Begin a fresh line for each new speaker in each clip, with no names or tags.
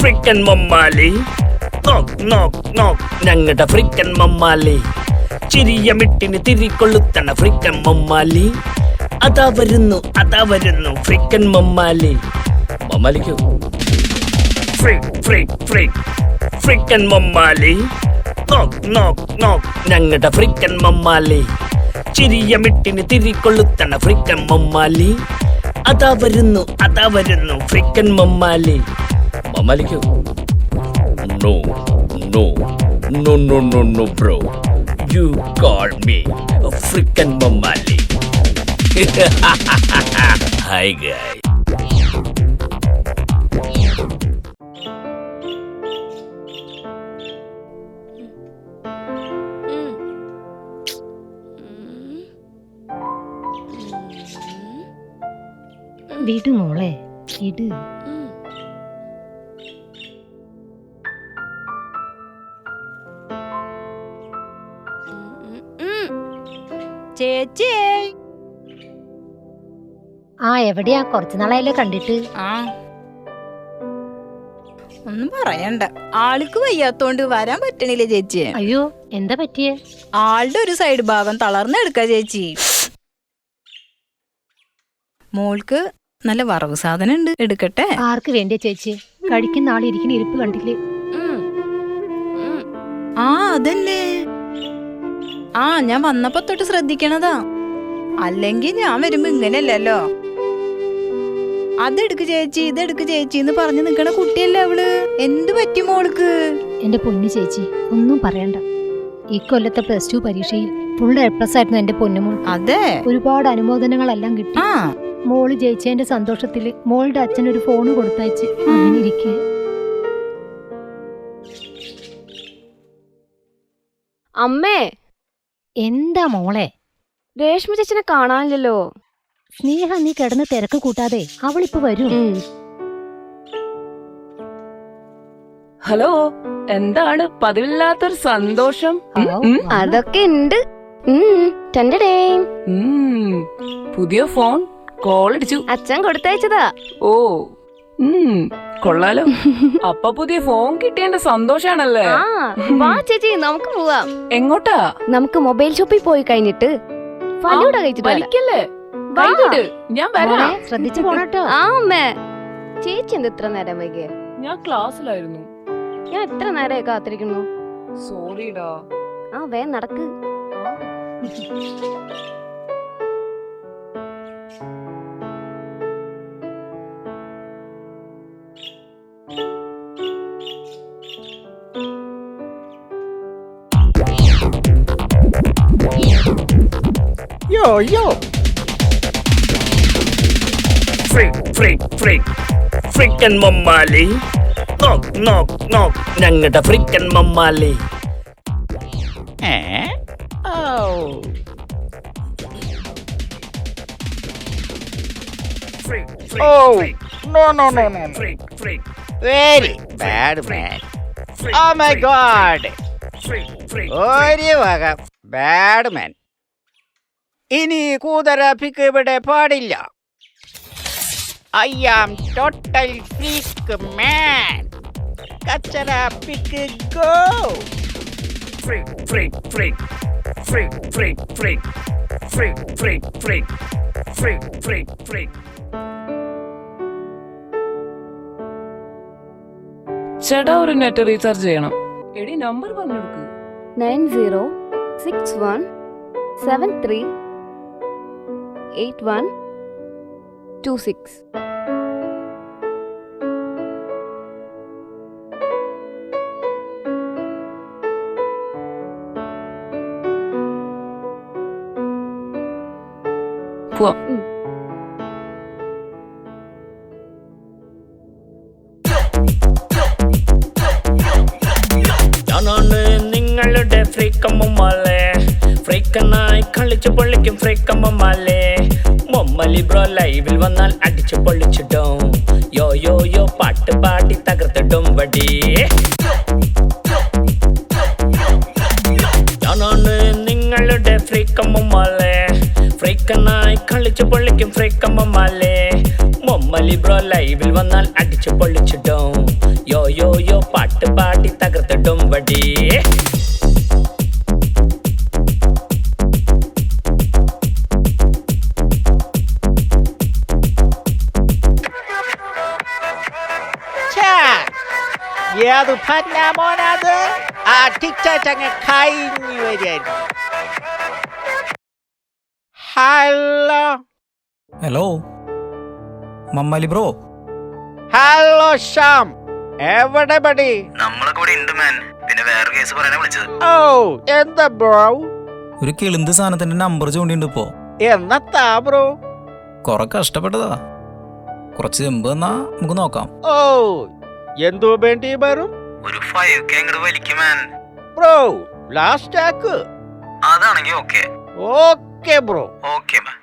Freaking Mammali നോക്ക് നോക്ക് നോക്ക് ഞങ്ങളുടെ ഫ്രിക്കൻ മമ്മാലി ചിരിയ മിട്ടിന് തിരികൊള്ളുത്തണ ഫ്രിക്കൻ മമ്മാലി അതാ വരുന്നു അതാ വരുന്നു ഫ്രിക്കൻ മമ്മാലി മമ്മാലിക്കോ ഫ്രിക് ഫ്രിക് ഫ്രിക് ഫ്രിക്കൻ മമ്മാലി നോക്ക് നോക്ക് നോക്ക് ഞങ്ങളുടെ ഫ്രിക്കൻ മമ്മാലി ചിരിയ മിട്ടിന് തിരികൊള്ളുത്തണ ഫ്രിക്കൻ മമ്മാലി അതാ വരുന്നു അതാ വരുന്നു freaking Mammali. മമ്മാലിക്കോ? No no no no no no bro you call me freaking Mammali. Hi guy
വിട് മോളെ വിട്.
ചേച്ചി.
ആ എവിടെയാ? കുറച്ചു നാളായല്ലേ കണ്ടിട്ട്.
ആ. ഒന്നും പറയണ്ട. ആൾക്ക് വയ്യാത്തോണ്ട് വരാൻ പറ്റണില്ല ചേച്ചി
അയ്യോ എന്താ പറ്റിയേ?
ആളുടെ ഒരു സൈഡ് ഭാഗം തളർന്നെടുക്ക ചേച്ചി. മോൾക്ക് നല്ല വറവ് സാധനം ഉണ്ട് എടുക്കട്ടെ.
ആർക്ക് വേണ്ടിയ ചേച്ചി? കഴിക്കുന്ന ആൾ ഇരിക്കുന്ന ഇരിപ്പ് കണ്ടില്ലേ?
ആ അതല്ലേ. ആ ഞാൻ വന്നപ്പോ തൊട്ട് ശ്രദ്ധിക്കണതാ. അല്ലെങ്കിൽ ഞാൻ വരുമ്പോ ഇങ്ങനെയല്ലല്ലോ. അതെടുക്ക് ചേച്ചി ഇതെടുക്ക് ചേച്ചി എന്ന് പറഞ്ഞു നിക്കണ കുട്ടിയല്ലേ അവൾ. എന്ത് പറ്റി മോൾക്ക്?
എന്റെ പൊന്നു ചേച്ചി ഒന്നും പറയണ്ട. ഈ കൊല്ലത്തെ പ്ലസ് ടു പരീക്ഷയിൽ ഫുൾ എ പ്ലസ് ആയിരുന്നു എന്റെ പൊന്നുമോൾ
അതെ.
ഒരുപാട് അനുമോദനങ്ങളെല്ലാം കിട്ടി. മോൾ ജയിച്ചതിന്റെ സന്തോഷത്തിൽ മോളുടെ അച്ഛൻ ഒരു ഫോണ് കൊടുത്തയച്ച് അങ്ങനെ
അമ്മേ.
എന്താ മോളെ?
രേഷ്മ ചേച്ചിനെ കാണാനില്ലല്ലോ.
സ്നേഹ നീ കിടന്ന് തിരക്ക് കൂട്ടാതെ അവളിപ്പോ വരും.
ഹലോ എന്താണ് പതിവില്ലാത്തൊരു സന്തോഷം? ഉം, ഉം.
അതൊക്കെ ഉണ്ട്. ടെൻഡേ
ഉം. പുതിയ ഫോൺ കോൾ അടിച്ചു
അച്ഛൻ കൊടുത്തയച്ചതാ.
ഓ ഉം, കൊള്ളാലോ. അപ്പ പുതിയ ഫോൺ കിട്ടിയതിന്റെ സന്തോഷാണല്ലേ?
ആ വാ ചേച്ചി നമുക്ക് പോവാം.
എങ്ങോട്ടാ?
നമുക്ക് മൊബൈൽ ഷോപ്പിൽ പോയി കഴിഞ്ഞിട്ട് ഫലൂട കഴിച്ചിട്ട് വരാം.
വലിക്കല്ലേ?
വാ.
കൈവിട് ഞാൻ
മോളെ
വരാം.
ശ്രദ്ധിച്ചു പോണട്ടോ
ആ അമ്മേ. ചേച്ചി എന്ത് ഇത്ര നേരം വൈകിയ?
ഞാൻ ക്ലാസ്സിലായിരുന്നു.
ഞാൻ എത്ര നേരമായി കാത്തിരിക്കുന്നു?
സോറിടാ
ആ വേ നടക്ക്.
yo.
Freak, freak, freak. Freakin' knock. നോക്ക് നോക്ക് Nanga the ഫ്രിക്കൻ മമ്മാലി
ഏ ഓ Oh, no, no, no, no. Very bad man. Oh
my god.
ഒരു വക ബാഡ് മാൻ ഇനി കൂതറാഫിക്ക് ഇവിടെ പാടില്ല. I am total freak man കച്ചറ pick go
freak freak freak freak freak freak freak freak freak freak freak freak
ചേട്ടാ ഒരു net recharge ചെയ്യണം. എടി നമ്പർ പറഞ്ഞു കൊടുക്ക്
nine zero six one seven three 8126. Phượng
ừ.
ഞാനാണ് നിങ്ങളുടെ ഫ്രീക്കമ്മ മോളെ ഫ്രീക്കനായി കളിച്ചു പൊള്ളിക്കും ഫ്രീക്കമ്മമാലേ മൊമ്മലി ബ്രോ ലൈവിൽ വന്നാൽ അടിച്ചു പൊള്ളിച്ചിട്ടും യോ യോ യോ പാട്ട് പാടി തകർത്തിടും വടി. നിങ്ങളുടെ ഫ്രീക്കമ്മമാലേ ഫ്രീക്കനായി കളിച്ചു പൊള്ളിക്കും ഫ്രീക്കമ്മമാലേ മൊമ്മലി ബ്രോ ലൈവിൽ വന്നാൽ അടിച്ചു പൊള്ളിച്ചിട്ടും യോ യോ യോ പാട്ട് പാടി തകർത്തിടും വടി.
ഏത് പന്ന മോനത്. ആ ടിക്ടങ്ങ് കഴിഞ്ഞു വരികയായിരുന്നു. Hello.
Hello. Mammali bro.
Hello Shyam. എവിടെ ബടി
നമ്മളൊക്കെ ഇവിടെ ഉണ്ട് മാൻ. പിന്നെ വേറെ കേസ് പറയാനാ വിളിച്ചത്.
ഓ എന്താ ബ്രോ?
ഒരു കിളിന്ത് സാധനത്തിന്റെ നമ്പർ ചൂണ്ടിണ്ട് ഇപ്പോ.
എന്നത്താ ബ്രോ.
കൊറേ കഷ്ടപ്പെട്ടതാ. കുറച്ച് ചെമ്പ് എന്നാ നമുക്ക് നോക്കാം.
ഓ എന്തു വേണ്ടി വരും?
ഒരു ഫൈവ് കെ അങ്ങോട്ട് വലിക്കും
ബ്രോ ലാസ്റ്റ് ആക്ക്
അതാണെങ്കി okay
okay bro
okay man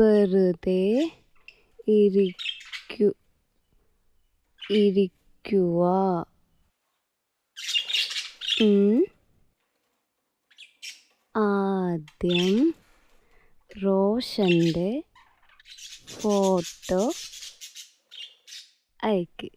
വെറുതെ ഇരിക്കു ഇരിക്കുക. ആദ്യം റോഷന്റെ ഫോട്ടോ അയക്ക്.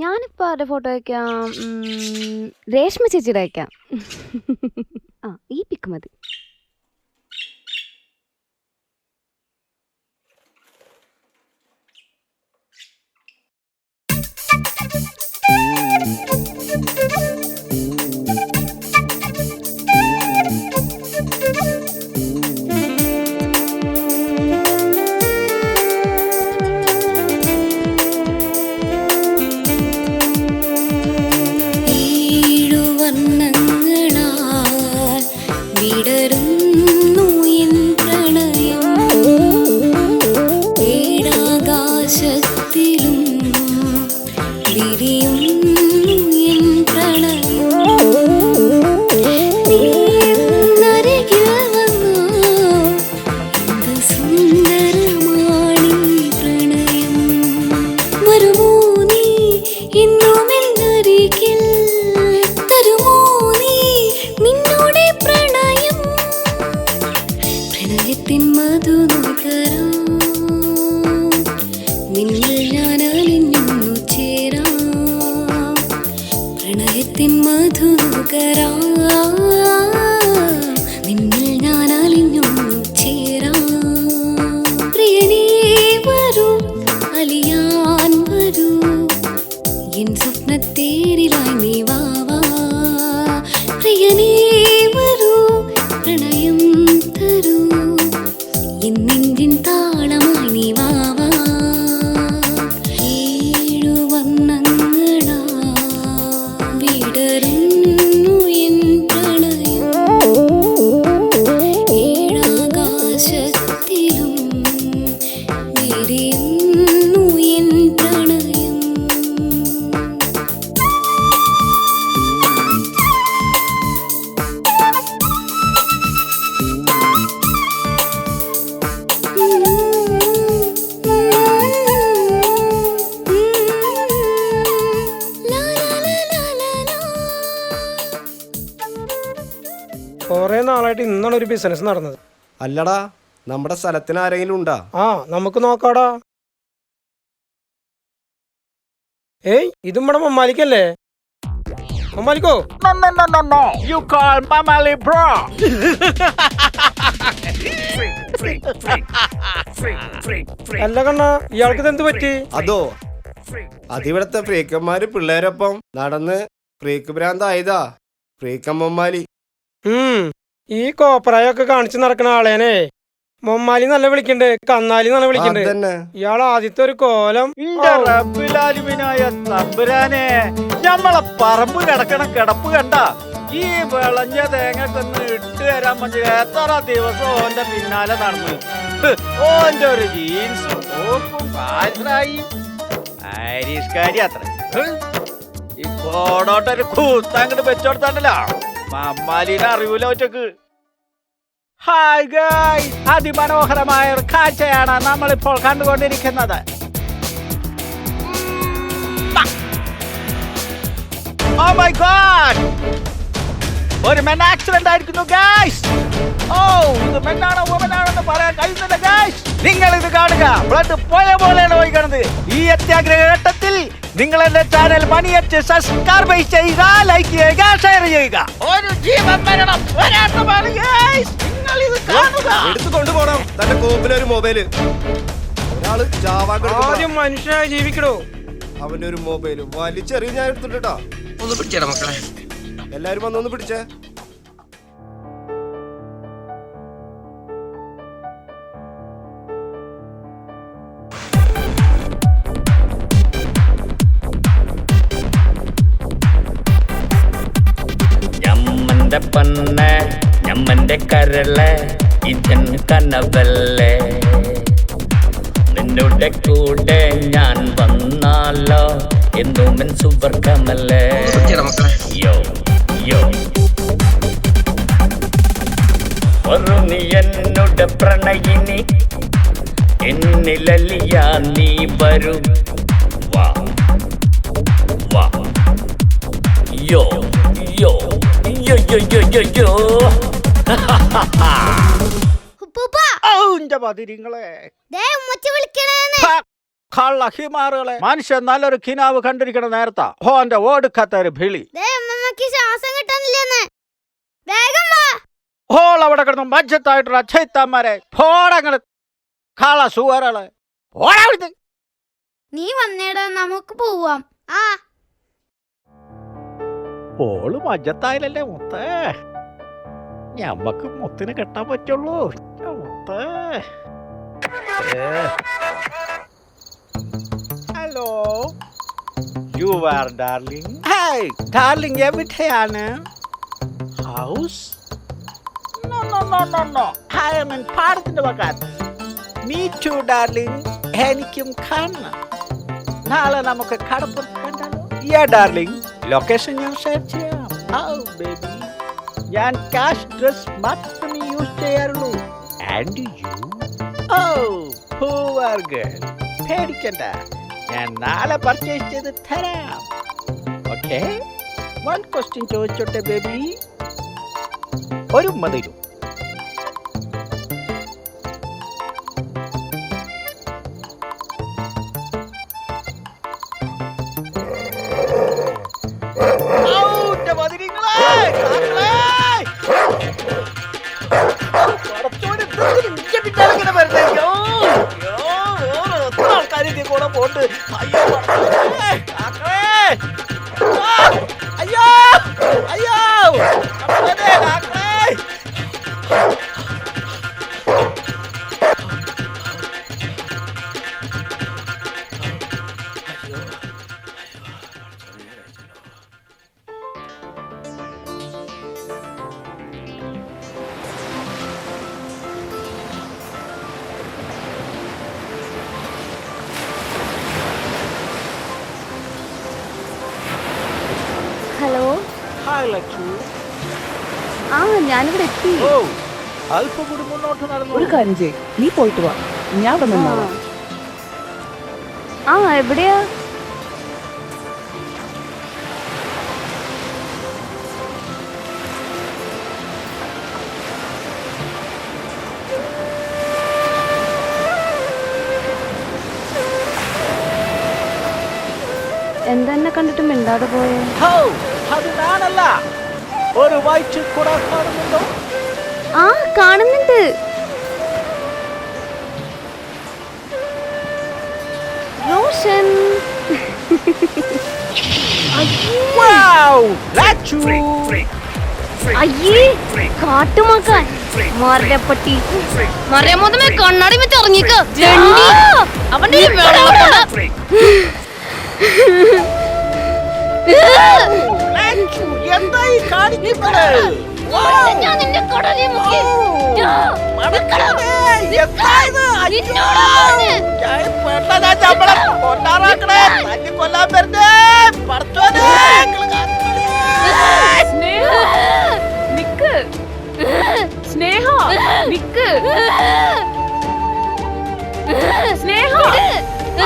ഞാനിപ്പോൾ ആരുടെ ഫോട്ടോ അയക്കാം ഉം, രേഷ്മ ചേച്ചിയുടെ അയക്കാം ആ ഈ പിക്ക് മതി.
ഏഴുവർണങ്ങളാൽ ബിസിനസ് നടന്നത്.
അല്ലടാ നമ്മുടെ സ്ഥലത്തിന് ആരെങ്കിലും ഉണ്ടാ?
ആ നമുക്ക് നോക്കാടാ. ഏയ് ഇതും ഇവിടെ മമ്മാലിക്കല്ലേ? മമ്മാലിക്കോ?
You call Mamali bro.
അല്ല കണ്ണ ഇയാൾക്ക് എന്ത് പറ്റി?
അതോ അതിവിടത്തെ ഫ്രീക്കന്മാര് പിള്ളേരൊപ്പം നടന്ന് ഫ്രീക്ക് ഭ്രാന്തായതാ. ഫ്രീക്കമ്മമാലി
ഉം. ഈ കോപ്രായൊക്കെ കാണിച്ചു നടക്കുന്ന ആളേനെ. മൊമ്മാലി നല്ല വിളിക്കണ്ട് കന്നാലി നല്ല വിളിക്കണ്ട്. ഇയാൾ ആദ്യത്തെ ഒരു കോലം
തമ്പുരാനെ ഞമ്മളെ പറമ്പ് കിടക്കണ കിടപ്പ് കണ്ട ഈ വിളഞ്ഞ തേങ്ങ തന്ന് ഇട്ട് തരാൻ പറ്റിയ എത്ര ദിവസം ഓന്റെ പിന്നാലെ നടന്നു. ഓന്റെ ഒരു ജീൻസും ഓപ്പും പാൽസായി ആരീഷ്കാരി അത്ര. ഈ കോടോട്ടൊരു കൂത്താങ്ങട്ട് വെച്ചോടുത്താണ്ടല്ലോ. മമ്മാലിനെ അറിയൂല ഒറ്റയ്ക്ക്. ഹായ് ഗായ് അതിമനോഹരമായ ഒരു കാഴ്ചയാണ് നമ്മളിപ്പോൾ കണ്ടുകൊണ്ടിരിക്കുന്നത്. ഓ മൈ ഗോഡ് ഒരു മെൻ ആക്സിഡന്റ് ആയിരിക്കുന്നു ഗായ്സ് ഓ ഇത് മെന്നാണോ വുമനാണെന്ന് പറയാൻ കഴിയുന്നില്ല ഗായ്സ് നിങ്ങൾ ഇത് കാണുക. ബ്ലഡ് പോയ പോലെയാണ് ഒഴിക്കണത് ഈ അത്യാഗ്രഹഘട്ടത്തിൽ നിങ്ങൾ എന്റെ ചാനൽ മണിയറ്റ് സബ്സ്ക്രൈബ് ചെയ്യുക ലൈക്ക് ചെയ്യുക ഷെയർ ചെയ്യുക. ഒരു ജീവൻ മരണം പോരാട്ടമാണ് കാണുക
എടുത്തു കൊണ്ടുപോണം തന്റെ കോപ്പിലൊരു മൊബൈൽ. ഒരാൾ
ആദ്യം മനുഷ്യനായി ജീവിക്കണോ
അവന്റെ ഒരു മൊബൈൽ വലിച്ചെറിയും ഞാൻ എടുത്തിട്ടാ
ഒന്ന് പിടിച്ചേടാ മക്കളെ.
എല്ലാരും വന്നൊന്ന് പിടിച്ചേ.
ഞമ്മന്റെ പന്ന. ഞമ്മന്റെ കരൾ ഇതൻ കനവല്ലേ? നിന്നുടെ കൂടെ ഞാൻ വന്നാലോ? എന്നുമൻ
സുവർഗമല്ലേ
യോ യോ. ഒരു നീ എന്നുടെ പ്രണയിനി എന്നിലലിയ നീ വരൂ. വാ വാ. യോ യോ യോ യോ യോ യോ യോ.
ഔ, ഇന്റെ പതിരിങ്ങളെ കള്ള ഹിമാറുകളെ. മനുഷ്യൻ നല്ലൊരു കിനാവ് കണ്ടിരിക്കണ നേരത്താ. ഓന്റെ ഓടുക്കത്ത ഒരു ഭിളി
ശ്വാസം വേഗം
ഹോൾ അവിടെ കിടന്ന് മജ്ജത്തായിട്ടുള്ള ചൈത്തന്മാരെ ഫോടങ്ങൾ കള അവിടുന്ന്.
നീ വന്നേടാ നമുക്ക് പോവാം. ആ.
ഓൾ മജ്ജത്തായാലല്ലേ മുത്തേ. ഞമ്മക്ക് മുത്തിന് കെട്ടാൻ പറ്റുള്ളൂ. Hello you are darling hi darling എവിടെയാണ്? House no no no no no I am in പാടത്തിന്റെ ഭാഗത്ത് മീ ടു ഡാർലിംഗ് എനിക്കും കാണണം. നാളെ നമുക്ക് കടപ്പുറത്ത് കണ്ടാലോ? യാ ഡാർലിംഗ് ലൊക്കേഷൻ ഞാൻ ഷെയർ ചെയ്യാം. ഔ ബേബി ഞാൻ കാഷ് ഡ്രസ് മാത്രമേ യൂസ് ചെയ്യാറുള്ളൂ. And you oh poor girl പേടിക്കണ്ട. ഞാൻ നാളെ പർച്ചേസ് ചെയ്ത് തരാം. ഓക്കെ വൺ ക്വസ്റ്റ്യൻ ചോദിച്ചോട്ടെ ബേബി ഒരു മതിരും അല്പം കൂടി മുന്നോട്ട് നടന്നു.
ഒരു കാര്യം ചെയ് നീ പോയിട്ട് വാ. ഞാൻ ഇവിടെ
ആ.
നിന്നോളാം
ആ എവിടെയാ? എന്തെന്നെ കണ്ടിട്ട് മിണ്ടാതെ പോയേ?
ഹോ അത് ഞാനല്ല. ഒരു വൈറ്റ് കുട കാണുന്നുണ്ടോ?
ആ കാണുന്നുണ്ട്. റോഷൻ. അയ്യേ കാട്ടുമാക്കാൻ. മരപ്പട്ടി മരമൊതമേ കണ്ണാടി വെച്ച് ഇറങ്ങിക്ക അവന്റെ
എന്തായി കാണിക്കുന്നത്
ഞാൻ നിന്റെ കടലിൽ മുക്കി.
കൊല്ലാൻ പറ്റേ
സ്നേഹ നിക്ക് സ്നേഹ നിക്ക് സ്നേഹ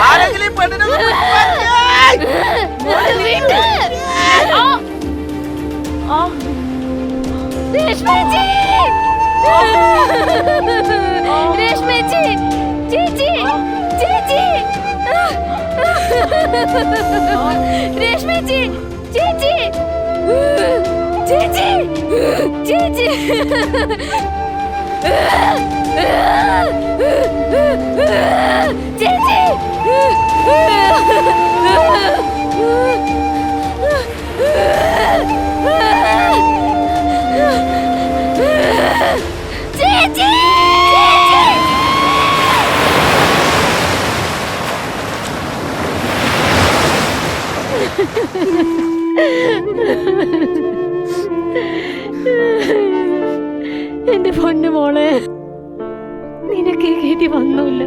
ആരെങ്കിലും പെണ്ണിനെ
രേഷ്മേച്ചി രേഷ്മേച്ചി ചേച്ചി ചേച്ചി രേഷ്മേച്ചി ചേച്ചി ചേച്ചി ചേച്ചി ചേച്ചി
എന്റെ പൊന്നു മോളെ നിനക്ക് കേട്ടി വന്നൂല്ല